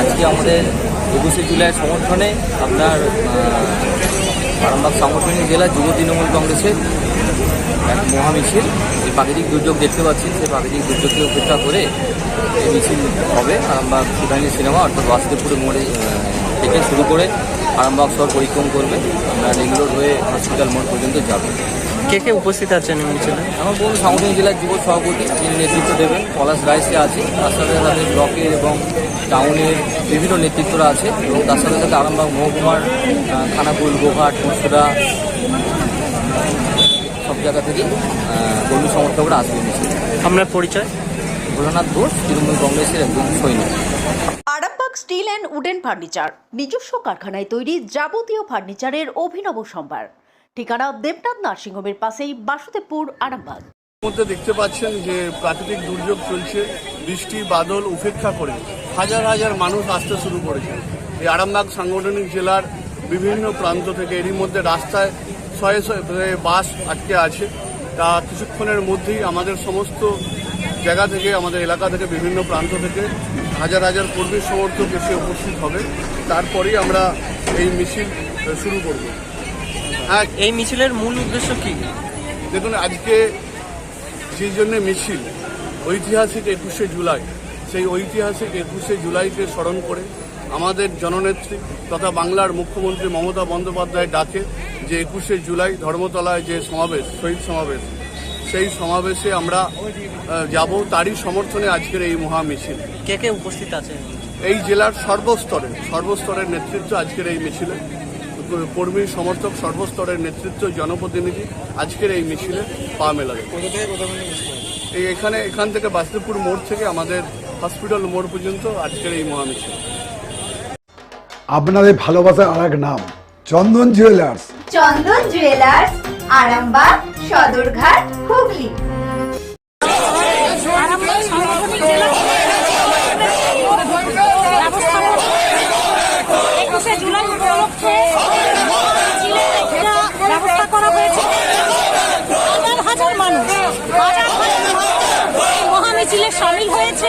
আজকে আমাদের একুশে জুলাইয়ের সমর্থনে আপনার আহ, আরামবাগ সাংগঠনিক জেলা যুব তৃণমূল কংগ্রেসের এক মহামিছিল। এই প্রাকৃতিক দুর্যোগ দেখতে পাচ্ছি সেই প্রাকৃতিক দুর্যোগকে উপেক্ষা করে এই মিছিল হবে আরামবাগ শিবানী সিনেমা অর্থাৎ বাসুদেবপুরের মোড়ে থেকে শুরু করে আরামবাগ শহর পরিক্রম করবে। আমরা রেগুলার হয়ে হসপিটাল মোড় পর্যন্ত যাবে। কে কে উপস্থিত আছেন মিছিলে আমার বলুন সাংগঠনিক জেলার যুব সভাপতি যিনি নেতৃত্ব দেবেন পলাশ রাইসে আছে। তার সাথে সাথে ব্লকের এবং টাউনের বিভিন্ন নেতৃত্বরা আছে এবং তার সাথে সাথে আরামবাগ মহকুমার খানাকুল গোঘাট মুর্শিদা সব জায়গা থেকে কর্মী সমর্থকরা আসবে মিছিল আপনার পরিচয়? ভোলানাথ ঘোষ তৃণমূল কংগ্রেসের একজন সৈনিক। Arambagh steel and wooden furniture নিজস্ব কারখানায় তৈরি যাবতীয় ফার্নিচারের অভিনব সম্ভার। ঠিকানা দেবনাথ নার্সিংহোমের পাশেই বাসুদেবপুর, আরামবাগ। মধ্যে দেখতে পাচ্ছেন যে প্রাকৃতিক দুর্যোগ চলছে, বৃষ্টি, বাদল উপেক্ষা করে হাজার হাজার মানুষ আসতে শুরু করেছে। এই আরামবাগ সাংগঠনিক জেলার বিভিন্ন প্রান্ত থেকে এরই মধ্যে রাস্তায় শয়ে শয়ে বাস আটকে আছে। তা কিছুক্ষণের মধ্যেই আমাদের সমস্ত জায়গা থেকে, আমাদের এলাকা থেকে বিভিন্ন প্রান্ত থেকে হাজার হাজার কর্মী সমর্থক এসে উপস্থিত হবে। তারপরেই আমরা এই মিছিল শুরু করব। হ্যাঁ। এই মিছিলের মূল উদ্দেশ্য কি? দেখুন আজকে সেই জন্য মিছিল ঐতিহাসিক একুশে জুলাই সেই ঐতিহাসিক একুশে জুলাইকে স্মরণ করে আমাদের জননেত্রী তথা বাংলার মুখ্যমন্ত্রী মমতা বন্দ্যোপাধ্যায় ডাকে যে একুশে জুলাই ধর্মতলায় যে সমাবেশ শহীদ সমাবেশ সেই সমাবেশে আমরা যাব। তারই সমর্থনে আজকের এই মহা মিছিল। কে কে উপস্থিত আছে? এই জেলার সর্বস্তরে সর্বস্তরের নেতৃত্ব আজকের এই মিছিলে। কর্মী সমর্থক সর্বস্তরের নেতৃত্ব জনপ্রতিনিধি আজকের এই মিছিলে পা মেলাবে। এই এখানে এখান থেকে বাসুদেবপুর মোড় থেকে আমাদের হসপিটাল মোড় পর্যন্ত আজকের এই মহামিছিল আপনাদের ভালোবাসার আর এক নাম চন্দন জুয়েলার্স। চন্দন জুয়েলার্স আরামবাগ সদরঘাট হুগলি একুশে জুলাই উপলক্ষে মিছিলের একটা ব্যবস্থা করা হয়েছে হাজার হাজার মানুষ হাজার হাজার মানুষ এই মহামিছিলে সামিল হয়েছে